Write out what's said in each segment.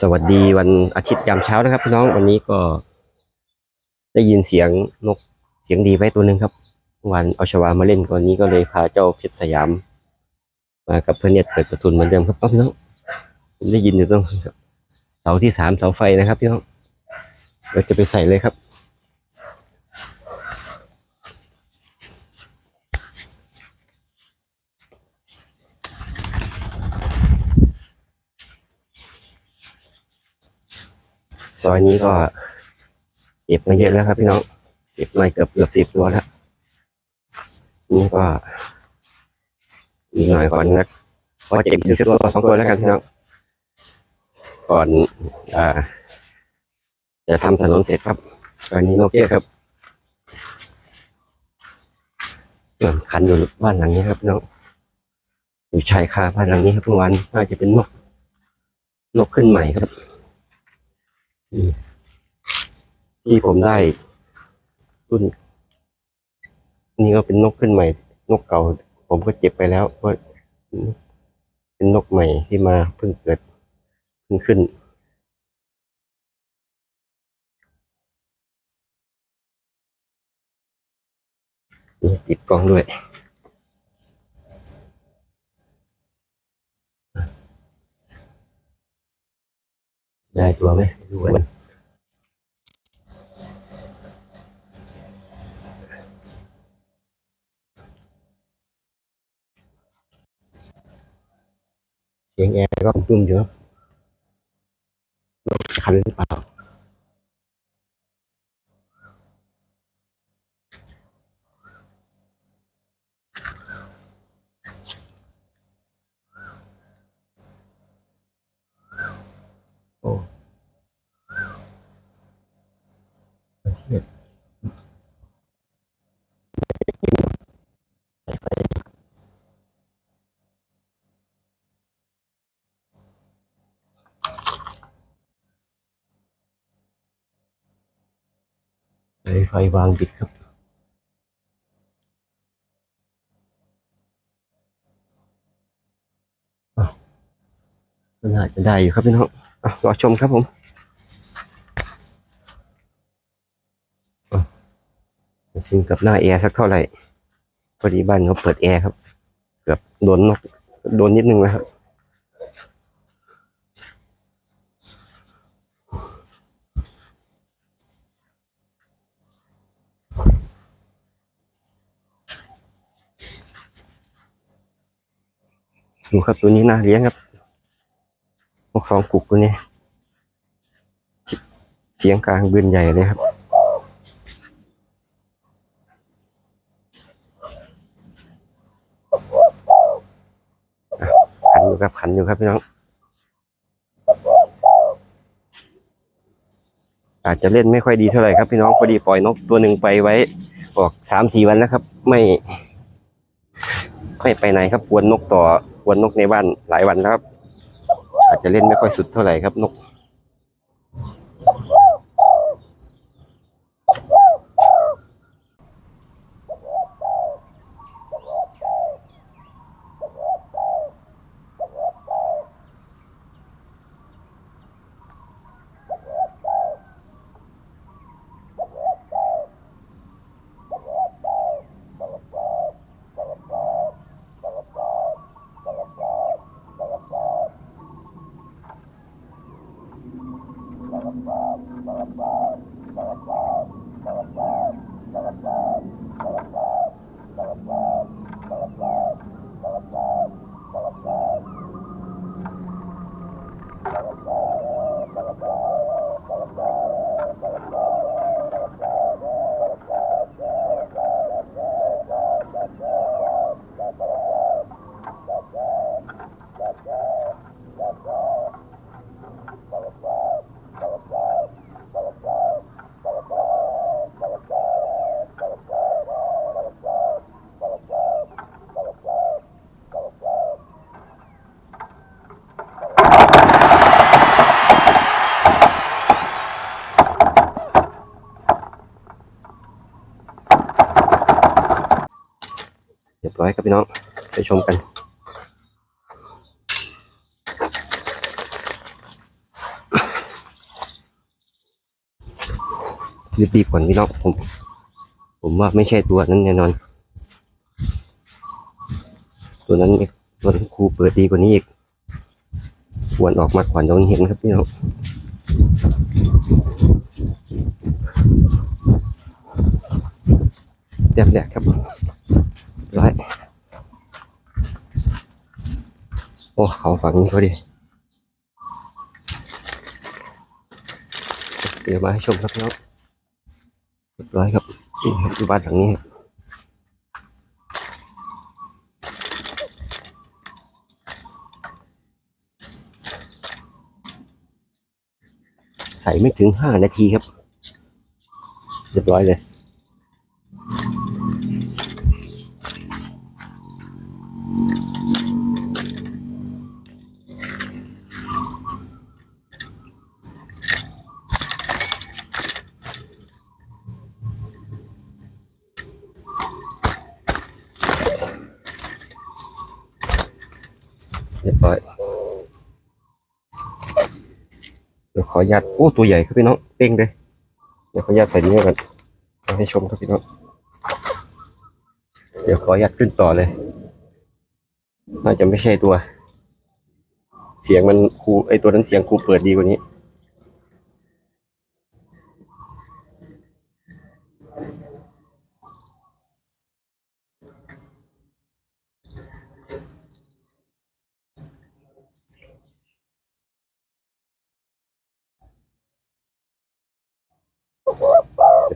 สวัสดีวันอาทิตย์ยามเช้านะครับพี่น้องวันนี้ก็ ได้ยินเสียงนกเสียงดีไว้ตัวหนึ่งครับ วันเอาชวามาเล่นวันนี้ก็เลยพาเจ้าเพชรสยาม มากับเพื่อนเน็ตเปิดประตุนเหมือนเดิมครับพี่น้องผมได้ยินอยู่ตรงเสาที่สามเสาไฟนะครับพี่น้องเราจะไปใส่เลยครับ ซอยนี้ก็เก็บมาเยอะแล้วครับพี่น้องเก็บมาเกือบเกือบสิบตัวแล้วนี่ก็อีกหน่อยก่อนนะก็จะเก็บสิบตัวสองตัวแล้วกันพี่น้องก่อนอ่าจะทำถนนเสร็จครับตอนนี้นกเยอะครับเริ่มคันอยู่บ้านหลังนี้ครับพี่น้องอยู่ชายคาบ้านหลังนี้ครับทุกวันน่าจะเป็นนกนกขึ้นใหม่ครับ ที่ผมได้รุ่นนี่ก็เป็นนกขึ้นใหม่ นกเก่า ผมก็เจ็บไปแล้วเพราะเป็นนกใหม่ที่มาเพิ่งเกิดเพิ่งขึ้นมีติดกล้องด้วย ได้ตัวไหมดูกันเสียงแอร์ก็ตุ้มอยู่ครับรถคันหรือเปล่า ไฟไฟวางปิดครับ น่าจะได้อยู่ครับพี่น้องอะรอชมครับผมอะไม่ถึงกับหน้าแอร์สักเท่าไหร่ พอดีบ้านเขาเปิดแอร์ครับ เกือบโดนนกโดนนิดนึงแล้วครับ ดูครับตัวนี้น่าเลี้ยงครับนกสองกุกตัวนี้เสียงกลางบืนใหญ่เลยครับ ขันอยู่ครับขันอยู่ครับพี่น้อง อาจจะเล่นไม่ค่อยดีเท่าไหร่ครับพี่น้องพอดีปล่อยนกตัวหนึ่งไปไว้ออกสามสี่วันแล้วครับ ไม่ ไม่ไปไหนครับกวนนกต่อ วนนกในบ้านหลายวันแล้วครับ อาจจะเล่นไม่ค่อยสุดเท่าไหร่ครับนก ไว้ครับพี่น้องไปชมกัน รีบๆก่อนพี่น้องผม ผมว่าไม่ใช่ตัวนั้นแน่นอน ตัวนั้นตัวครูเปิดดีกว่านี้อีกควรออกมาก่อนโดนเห็นครับพี่น้องแดกๆครับ อ้เขาฝังนี้พอดีเดี๋ยวมาให้ชมครับพี่น้องเรียบร้อยครับนี่ครับบ้านหลังนี้ครับใส่ไม่ถึงห้านาทีครับ เรียบร้อยเลย เรียบร้อยเดี๋ยว ขออนุญาตโอ้ตัวใหญ่ครับพี่น้องเป้งเลยเดี๋ยวขออนุญาตใส่นี้ไว้ก่อนเอาให้ชมครับพี่น้องเดี๋ยวขออนุญาตขึ้นต่อเลย น่าจะไม่ใช่ตัว เสียงมันครูไอตัวนั้นเสียงครูเปิดดีกว่านี้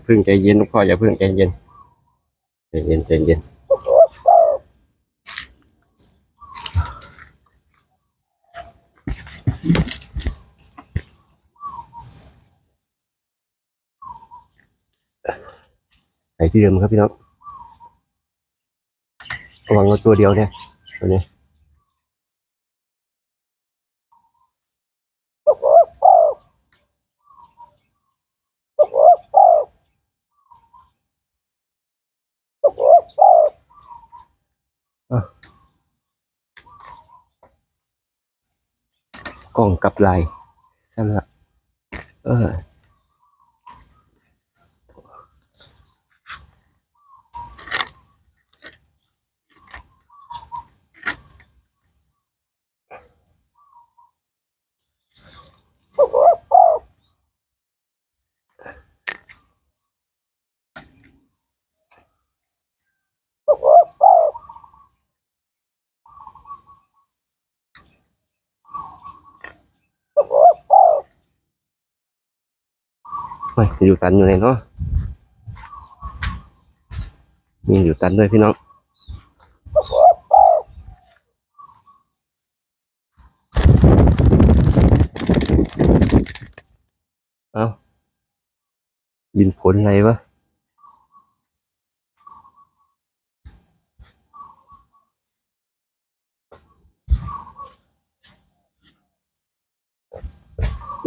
พึ่งใจเย็นลูกพ่ออย่าเพึ่งใจเย็นใจเย็นใจเย็นใส่ที่เดิมครับพี่น้องระวังเอาตัวเดียวเนี่ยตัวนี้ กล้องกับลายสำหรับเออ ยอยู่ตันอยู่ไหนเนาะมีอยู่ตันด้วยพี่น้องเอาบินผลอะไรวะ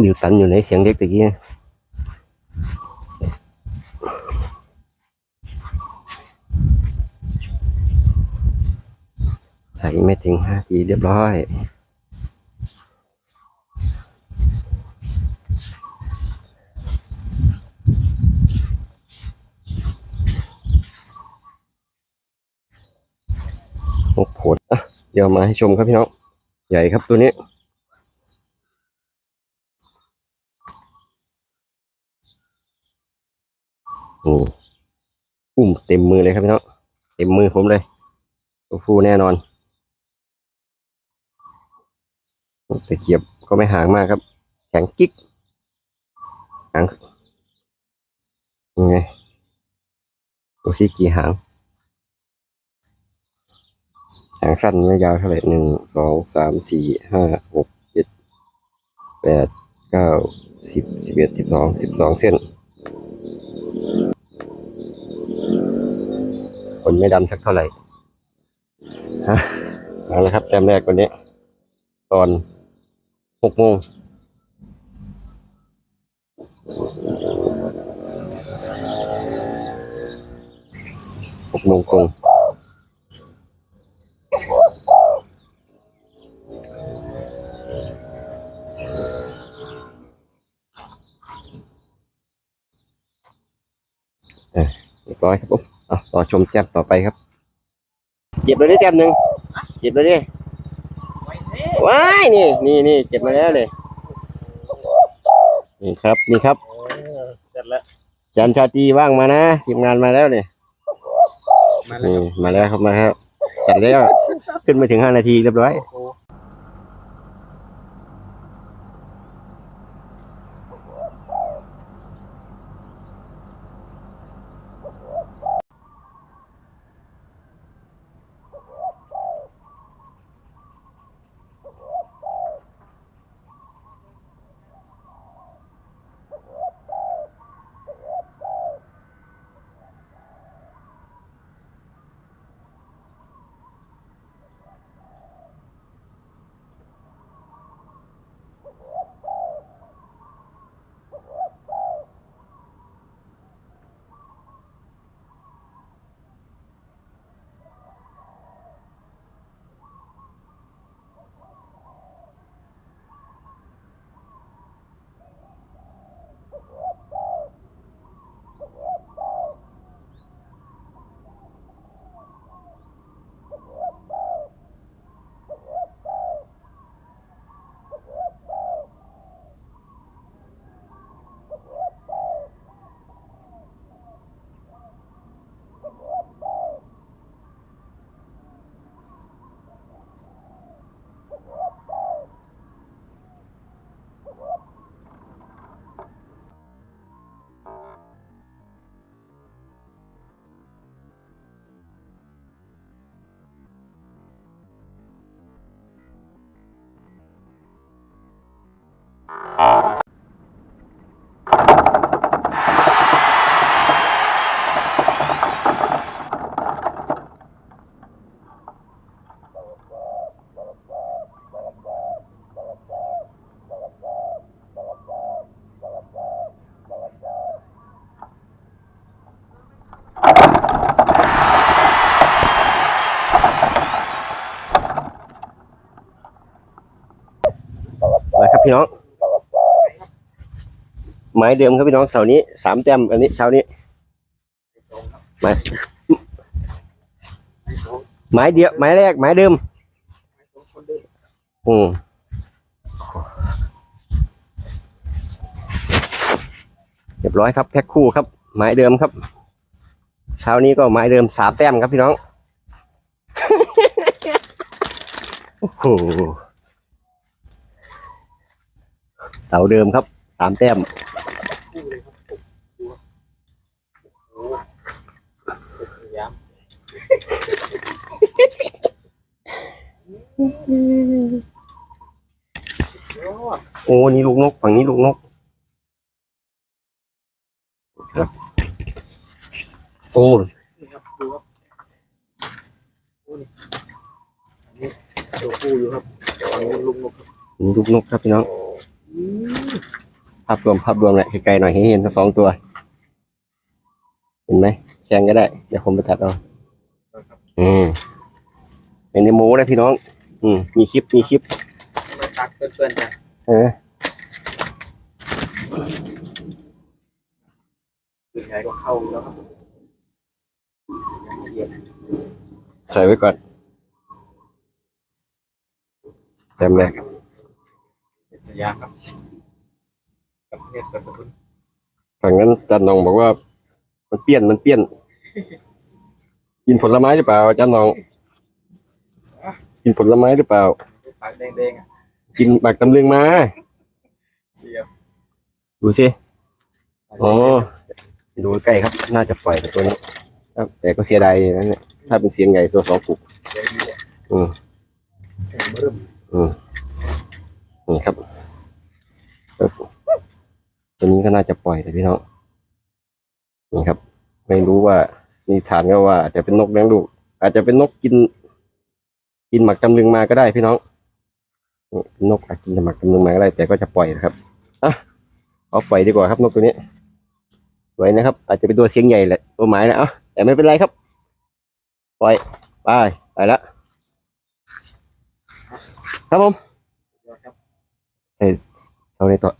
อยู่ตันอยู่ไหนเสียงเด็กตะกี้ ใส่ไม่ถึงห้าทีเรียบร้อยหกผลอะเดี๋ยวมาให้ชมครับพี่น้อง ใหญ่ครับตัวนี้อืมอุ้มเต็มมือเลยครับพี่น้อง เต็มมือผมเลยตัวฟูแน่นอน ตะเกียบก็ไม่ห่างมากครับ แข็งกิ๊กหางยังไงดูสิกี่หาง หางสั้นไม่ยาวเท่าไหร่หนึ่งสองสามสี่ห้าหกเจ็ดแปดเก้าสิบสิบเอ็ดสิบสองสิบสองเส้นขนไม่ดำสักเท่าไหร่ฮะเอาละครับแต้มแรกวันนี้ ตอน หกโมงหกโมงตรงเรียบร้อยครับผมเอารอชมแต้มต่อไปครับ เจ็บเลยได้แต้มหนึ่งเจ็บเลยดิ ว้ายนี่นี่นี่เจ็บมาแล้วเลยนี่ครับนี่ครับเสร็จแล้วจันชาตรีว่างมานะทีมงานมาแล้วเนี่ยมาแล้วนี่มาแล้วครับมาแล้วจัดแล้วขึ้นมาถึงห้านาทีเรียบร้อย พี่น้องไม้เดิมครับพี่น้องเสาร์นี้สามแต้มอันนี้เช้านี้สองครับไม้ไม้เดียวไม้แรกไม้เดิมอืมเรียบร้อยครับแพ็คคู่ครับไม้เดิมครับ เช้านี้ก็ไม้เดิมสามแต้มครับพี่น้อง โอ้โห เสาเดิมครับสามแต้มคู่เลยครับผมตัวโอ้โหเป็นสยามยอดโอ้นี่ลูกนก ฝั่งนี้ลูกนกครับโอ้นี่ครับดูครับโอ้นี่อันนี้ตัวคู่อยู่ครับฝั่งนู้นลุงนกครับนี่ลูกนกครับพี่น้องอืม ภาพรวมภาพรวมแหละไกลๆหน่อยให้เห็นทั้งสองตัว เห็นไหมแชงก็ได้ เดี๋ยวผมไปตัดเอาครับอืมเป็นในโม้นะพี่น้อง อืมมีคลิปมีคลิปมาตักเพื่อนๆกันเออส่วนใหญ่ก็เข้าอยู่แล้วครับยังละเอียดใส่ไว้ก่อนเต็มเลยเป็น สยามครับกับเน็ตกับกระทุนฝั่งนั้นจันนองบอกว่า มันเปี้ยนมันเปี้ยน กินผลไม้หรือเปล่าจันนอง กินผลไม้หรือเปล่า ปากแดงๆอะกินหมากตำลึงมา เสียบดูสิอ๋อดูใกล้ครับ น่าจะปล่อยแต่ตัวนี้ครับแต่ก็เสียดายนั่นแหละถ้าเป็นเสียงใหญ่ตัวสองปุกเดี๋ยวดีอะอืม แข่งเริ่ม นี่ครับปึ๊บ ตัวนี้ก็น่าจะปล่อยแต่พี่น้องนี่ครับ ไม่รู้ว่ามีฐานก็ว่าอาจจะเป็นนกเลี้ยงลูก อาจจะเป็นนกกิน กินหมักตำลึงมาก็ได้พี่น้องนี่นกอาจกินหมักตำลึงมาก็ได้ แต่ก็จะปล่อยนะครับอะเอาปล่อยดีกว่าครับนกตัวนี้สวยนะครับ อาจจะเป็นตัวเสียงใหญ่แหละตัวหมายนะเอะแต่ไม่เป็นไรครับ ปล่อยไปไปแล้วครับผมเดี๋ยวครับใส่ เสาในตัว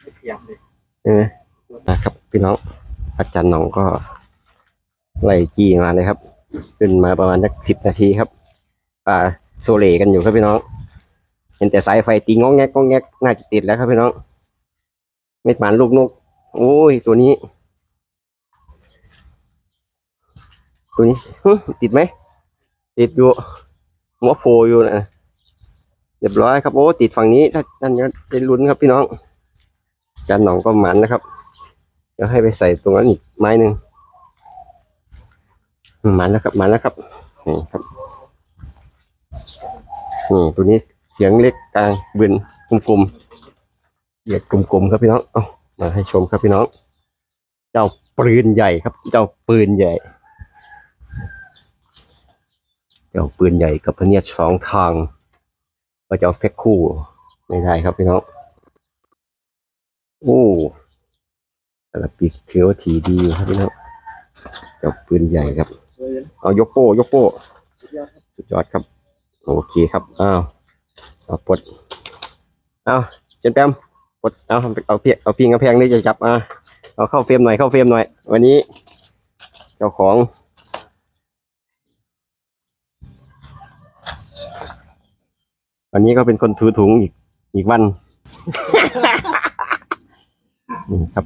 ไม่เพียงเลยเออนะครับ พี่น้องอาจารย์หน้องก็ไล่จี้มาเลยครับ ขึ้นมาประมาณสักสิบนาทีครับ อ่าโซเลกันอยู่ครับพี่น้อง เห็นแต่สายไฟตีงองแงกงองแงกน่าจะติดแล้วครับพี่น้องเม็ดหมานลูกนก โอ้ยตัวนี้ ตัวนี้หึติดไหมติดอยู่หัวโผล่อยู่นะ เรียบร้อยครับโอ้ติดฝั่งนี้ ถ้าท่านจะได้ลุ้นครับพี่น้องจานหนองก็หมันนะครับเดี๋ยวให้ไปใส่ตรงนั้นอีกไม้หนึ่งหมันแล้วครับหมันแล้วครับนี่ครับนี่ตัวนี้เสียงเล็กกลางบึนกลมๆเหยียดกลมๆครับพี่น้องเอามาให้ชมครับพี่น้อง เจ้าปืนใหญ่ครับ เจ้าปืนใหญ่ เจ้าปืนใหญ่กับพเนียดสองทาง ก็จะเอาแพ็คคู่ไม่ได้ครับพี่น้องโอ้แต่ละปีกถือว่าถีดีครับพี่น้องเจ้าปืนใหญ่ครับ เอายกโป้ยกโป้สุดยอดครับสุดยอดครับ โอเคครับอ้าวเอาปลดเอาเจนแปมปลดเอาเอาเพียเอาพิงกระแพงนี่จะจับอะเอาเข้าเฟรมหน่อยเข้าเฟรมหน่อย วันนี้ เจ้าของ วันนี้ก็เป็นคนถือถุงอีกอีกวัน นี่ครับ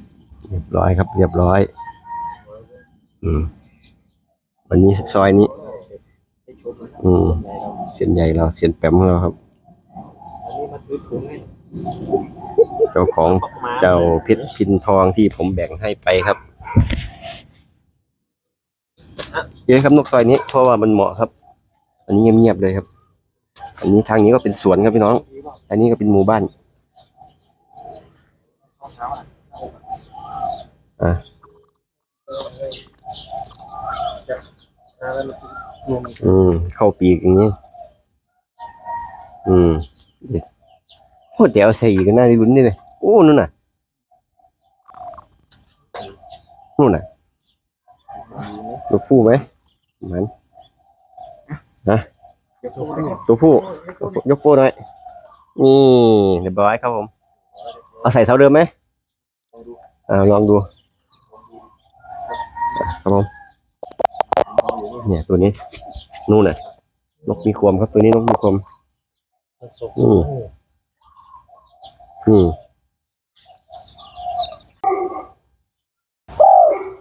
เรียบร้อยครับ เรียบร้อย อืม วันนี้ซอยนี้ให้ชมนะครับอืมส่วนใหญ่เราเสียนใหญ่เราเสียนแปมของเราครับอันนี้มาถือถุงให้เจ้าของปักหมาเจ้าเพชรพินทองที่ผมแบ่งให้ไปครับ เยอะครับนกซอยนี้ เพราะว่ามันเหมาะครับ อันนี้เงียบๆเลยครับ อันนี้ทางนี้ก็เป็นสวนครับพี่น้อง อันนี้ก็เป็นหมู่บ้าน อะอะเออมันเลยจะทาแล้วมันรวมกันอืม เข้าปีกอย่างนี้ อืมเด็ดโอ้เดี๋ยวใส่อีกก็น่าจะลุ้นนี่เลย โอ้นู่นน่ะนู่นน่ะตัวผู้ไหมมัน ตัวผู้ยกโป้หน่อยนี่เรียบร้อยครับผม เอาใส่เสาเดิมไหมอ่าลองดูอะครับผมเนี่ยตัวนี้ นู่นน่ะนกมีความครับตัวนี้นกมีความอืมอืม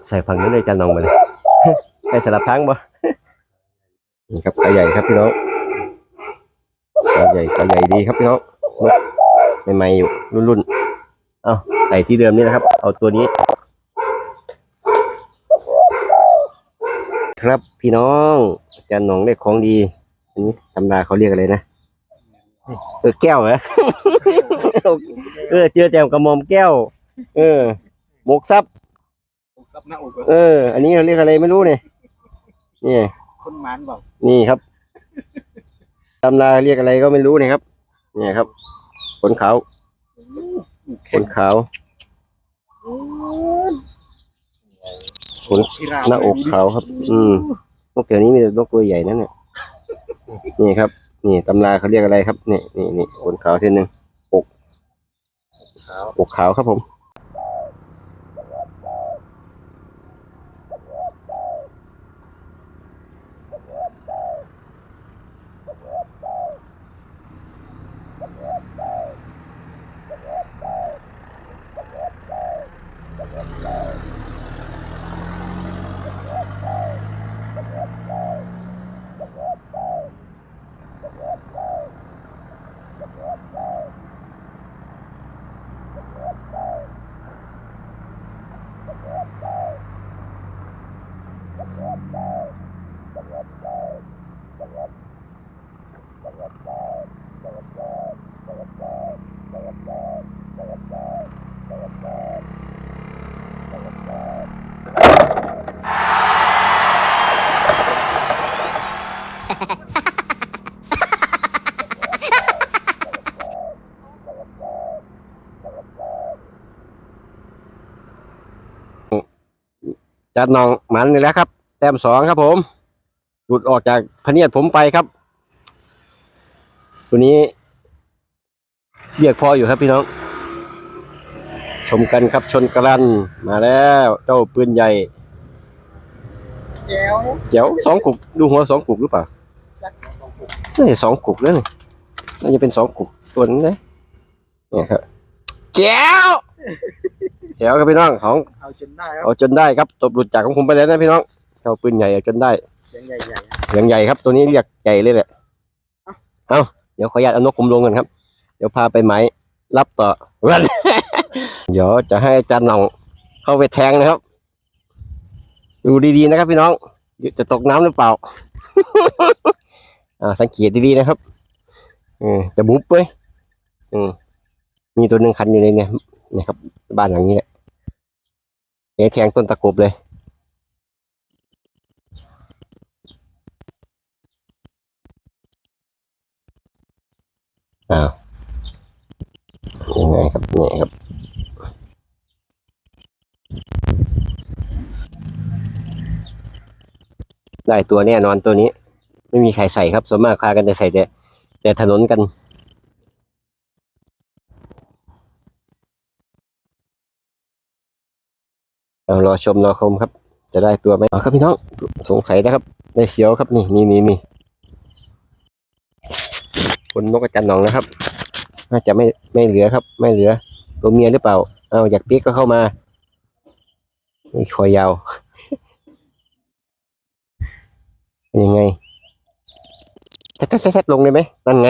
ใส่ฝั่งนี้เลยจันลองไปเลยได้สลับทั้งบ่นี่ครับปลาใหญ่ครับพี่น้อง ปลาใหญ่ปลาใหญ่ดีครับพี่น้องนกใหม่ๆอยู่รุ่นๆเอาใส่ที่เดิมนี่นะครับ เอาตัวนี้ ครับพี่น้องอาจารย์หนองได้ของดีอันนี้ตำราเขาเรียกอะไรนะเออแก้วเหรอเออเจอแต้มกระหมอมแก้ว เออหมกซับผมซับหน้าอกเออ อันนี้เขาเรียกอะไรไม่รู้เนี่ยนี่คนหมานบอกนี่ครับ ตำราเรียกอะไรก็ไม่รู้เนี่ยครับ เนี่ยครับ ขนขาวขนขาวขนพิราบหน้าอกขาวครับ อืมนกแถวนี้มีแต่นกตัวใหญ่นั่นเนี่ยนี่ครับ นี่ตำราเขาเรียกอะไรครับ นี่นี่นี่ขนขาวเส้นหนึ่งขาวอกขาวครับผม จัดน้องหมันนี่แหล้วครับ แต้มสองครับผม หลุดออกจากพะเนียดผมไปครับ ตัวนี้เรียกพออยู่ครับพี่น้อง ชมกันครับชนกรันมาแล้วเจ้าปืนใหญ่แก้วเจ๋วสองกุกดูหัวสองกุกหรือเปล่าจักสองกุกน่าจะสองกุกแล้วนี่น่าจะเป็นสองกุกตัวนี้นะเนี่ยครับ แก้วแก้วครับพี่น้องของเอาจนได้ครับเอาจนได้ครับตบหลุดจากของผมไปแล้วนะพี่น้องเจ้าปืนใหญ่เอาจนได้เสียงใหญ่ๆอะเสียงใหญ่ครับตัวนี้เรียกใหญ่เลยแหละเอาเดี๋ยวขออนุญาตเอานกคุมลงกันครับ เดี๋ยวพาไปไหมายรับต่อวันเดี๋ยวจะให้อาจารย์หน่องเข้าไปแทงนะครับ ดูดีๆนะครับ พี่น้องจะตกน้ำหรือเปล่าอ่าสังเกตดีๆนะครับเออจะบุ๊บเว้ยอืม มีตัวหนึ่งคันอยู่ในเนี่ยนะครับ บ้านหลังนี้แหละเดี๋ยวแทงต้นตะกบเลยอ้าวยังไงครับเนี่ยครับได้ตัวแน่นอนตัวนี้ ไม่มีใครใส่ครับส่วนมากพากันจะใส่แต่แต่ถนนกัน เอา รอชมรอชมครับ จะได้ตัวไหมครับพี่น้องสงสัยนะครับได้เสียวครับนี่นี่นี่นี่คนนกกระจันหนองนะครับ น่าจะไม่ไม่เหลือครับ ไม่เหลือ ตัวเมียหรือเปล่าเอาอยากปีกก็เข้ามานี่คอยยาว ยังไงแทะแทะลงเลยไหมนั่นไง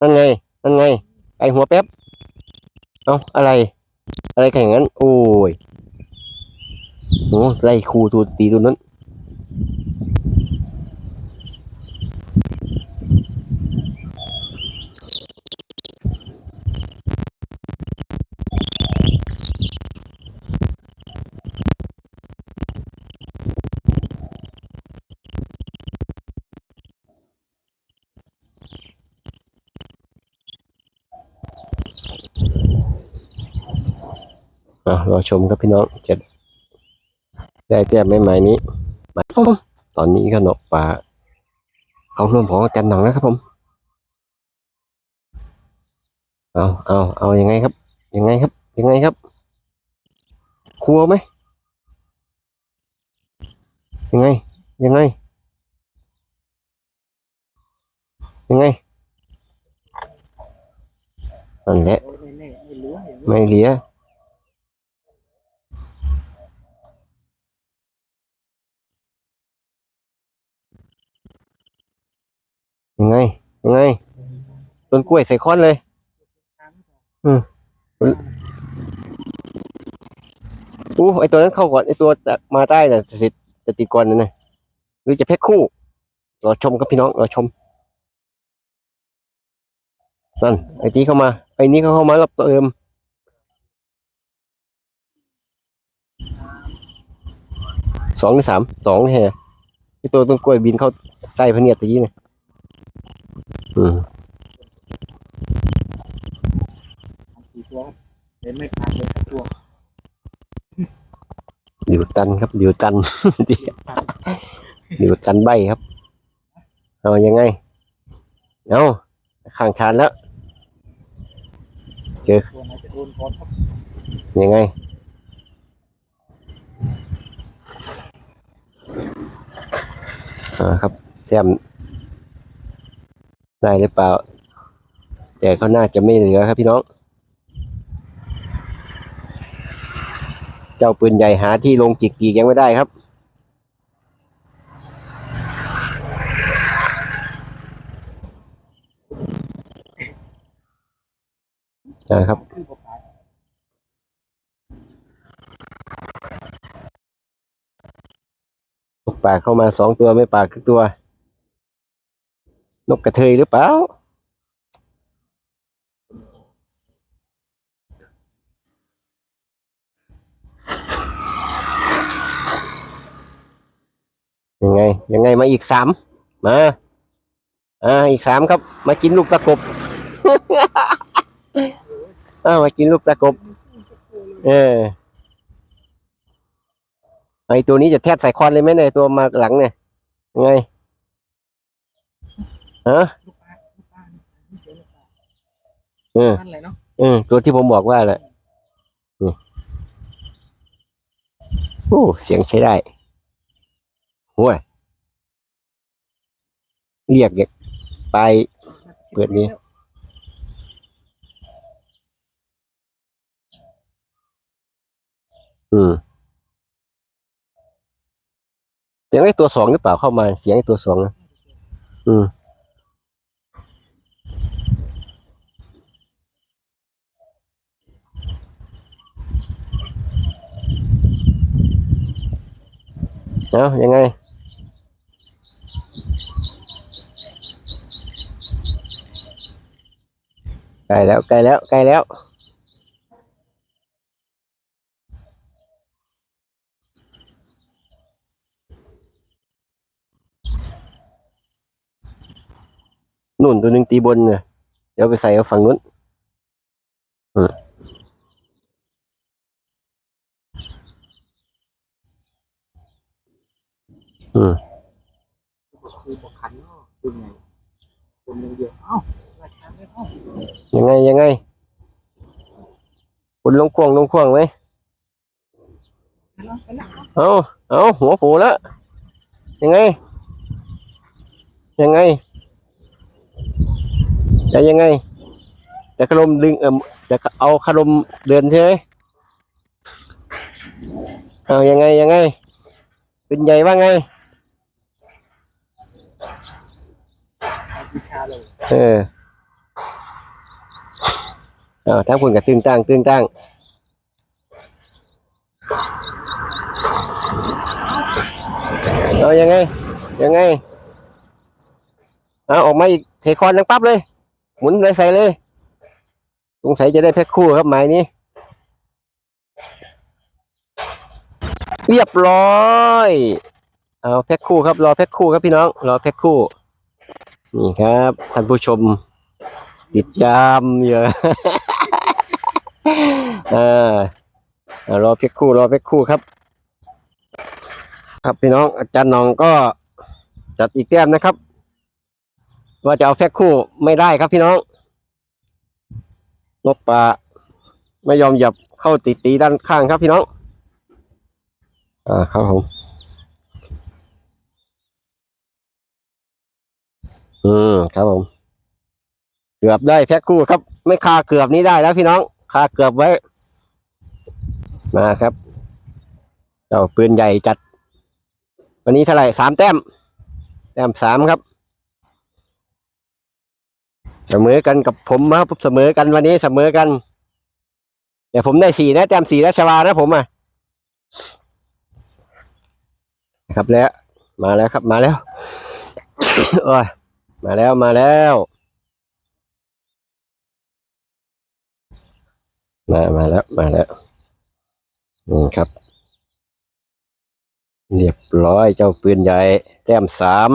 นั่นไง นั่นไง ไอหัวแป๊บ เอาอะไร อะไรกันอย่างนั้น โอ้ย โอ้ไล่ครูตัวตีตัวนั้นอะรอชมครับพี่น้องเจะ ได้แต้มไหม่หมายนี้มาครับผมตอนนี้ก็นกป่าเขาร่วมของอาจารย์หนองนะครับผม เอาเอาเอายังไงครับ ยังไงครับ ยังไงครับ ครัวไหมยังไง ยังไง ยังไงนั่นแหละโอ้ยแน่ๆไม่รู้เห็นไหมไม่เหลือ ยังไงยังไงต้นกล้วยใส่ค้อนเลย อืมอู้ไอตัวนั้นเข้าก่อนไอตัวมาใต้น่จะสิจะตีก่อนนั่นนะหรือจะแพ็คคู่รอชมครับพี่น้องรอชมนั่นไอที่เข้ามาไอนี้เขาเข้ามารับเติมสองหรือสามสองแฮะไอตัวต้นกล้วยบินเข้าใต้พเนียดตะกี้เนี่ย อืมสี่ตัวครับเห็นไม่ขาดเลยสักตัวดิวตันครับดิวตัน ดิวตันใบครับ เอายังไง เอาข้างชานแล้วตัวไหนจะโดนก่อนครับยังไง อ่าครับแต้ม ได้หรือเปล่า แต่เขาน่าจะไม่เหลือครับพี่น้อง เจ้าปืนใหญ่หาที่ลงจิกปีกยังไม่ได้ครับนะครับขึ้นกว่ากเข้ามาสองตัวไม่ป่าคือตัว นกกระเทยหรือเปล่ายังไง ยังไงมาอีกสามมา อ่าอีกสามครับ มากินลูกตะกบอ่ามากินลูกตะกบ เออไอตัวนี้จะแทดใส่ควันเลยไหมเนี่ยตัวมาหลังเนี่ยยังไง ฮะลูกปลาลูกปลานี่เสียงลูกปลาเออนั่นแหละเนาะเออตัวที่ผมบอกว่าแหละนี่โอ้เสียงใช้ได้โว้ยเรียกเนี่ยไป เปิดนี้อืมเสียงไอ้ตัวสองหรือเปล่าเข้ามา เสียงไอ้ตัวสองนะอืม เอายังไง ใกล้แล้วใกล้แล้วใกล้แล้วนู่นตัวหนึ่งตีบนเนี่ยเดี๋ยวไปใส่เอาฝั่งนู้น อืมคือบอกขันเนาะเป็นไงคนเดียวเอ้ายังไงยังไงคุณลงควงลงควงไหมเอาเอาหัวผูแล้วยังไง ยังไงจะยังไง จะขลมดึงเออจะเอาขลมเดินใช่ไหมเอายังไงยังไงเป็นใหญ่ว่าไง วิชา เออเอาทั้งคุณกับตึงตั้งตึงตั้งเอายังไง ยังไงเอาออกมาอีกเสคอนยังปั๊บเลย หมุนเลยใส่เลยสงสัยจะได้แพ็คคู่ครับหมายนี้ เรียบร้อย เอาแพ็คคู่ครับ รอแพ็คคู่ครับพี่น้อง รอแพ็คคู่ นี่ครับท่านผู้ชม ติดจามเยอะอ่าอ่ารอแพ็คคู่รอแพ็คคู่ครับ ครับพี่น้องอาจารย์หนองก็จัดอีกแต้มนะครับ ว่าจะเอาแพ็คคู่ไม่ได้ครับพี่น้องนกป่าไม่ยอมหยับเข้าติดตีด้านข้างครับพี่น้อง อ่าครับผม อืมครับผม เกือบได้แพ็คคู่ครับ ไม่คาเกือบนี้ได้แล้วพี่น้องคาเกือบไว้ มาครับเจ้าปืนใหญ่จัด วันนี้เท่าไหร่สามแต้ม แต้มสามครับ เสมอกันกับผมครับเสมอกันวันนี้เสมอกันเดี๋ยวผมได้สี่นะแต้มสี่นะชวานะผมอะครับแล้ว มาแล้วครับมาแล้วโอ้ย มาแล้วมาแล้ว มามาแล้วมาแล้วอืมครับ เรียบร้อยเจ้าปืนใหญ่แต้มสาม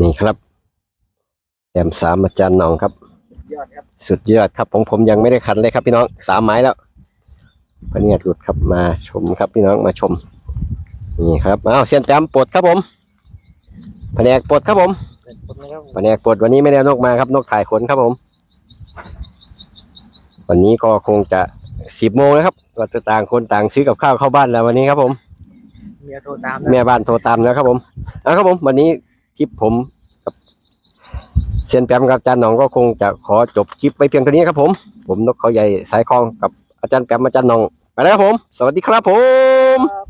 นี่ครับแต้มสามอาจารย์หน่องครับยอดครับสุดยอดครับผมผมยังไม่ได้ขันเลยครับพี่น้องสามไม้แล้วพะเนียดหลุดครับมาชมครับพี่น้องมาชมนี่ครับอ้าวเสียนแต้มปลดครับผม แผนกปลดครับผมเป็นคนนะครับแผนกปลดวันนี้ไม่ได้เอานกมาครับ นกถ่ายขนครับผม วันนี้ก็คงจะสิบโมงนะครับเราจะต่างคนต่างซื้อกับข้าวเข้าบ้านแล้ววันนี้ครับผมเมียโทรตามนะแม่บ้านโทรตามแล้วครับผมเอาครับผม วันนี้คลิปผมกับเซียนแปมกับอาจารย์หนองก็คงจะขอจบคลิปไปเพียงเท่านี้ครับผม ผมนกเขาใหญ่สายคลองกับอาจารย์แปมอาจารย์หนองไปแล้วครับผม สวัสดีครับผมครับ